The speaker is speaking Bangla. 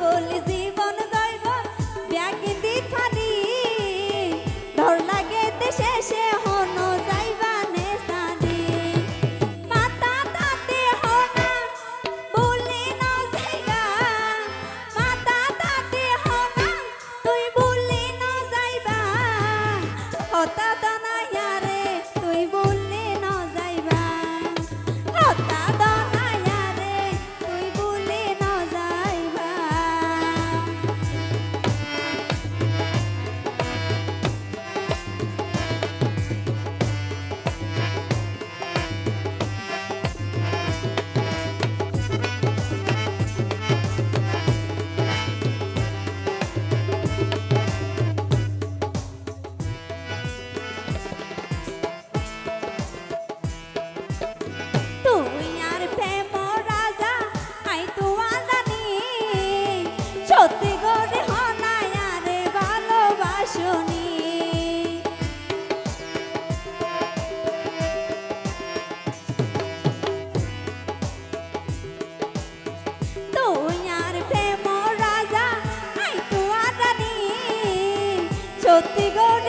বলি সত্যি করে হনায়ারে ভালোবাসনি তুই আর প্রেম রাজা আই তো আদানি। সত্যি করে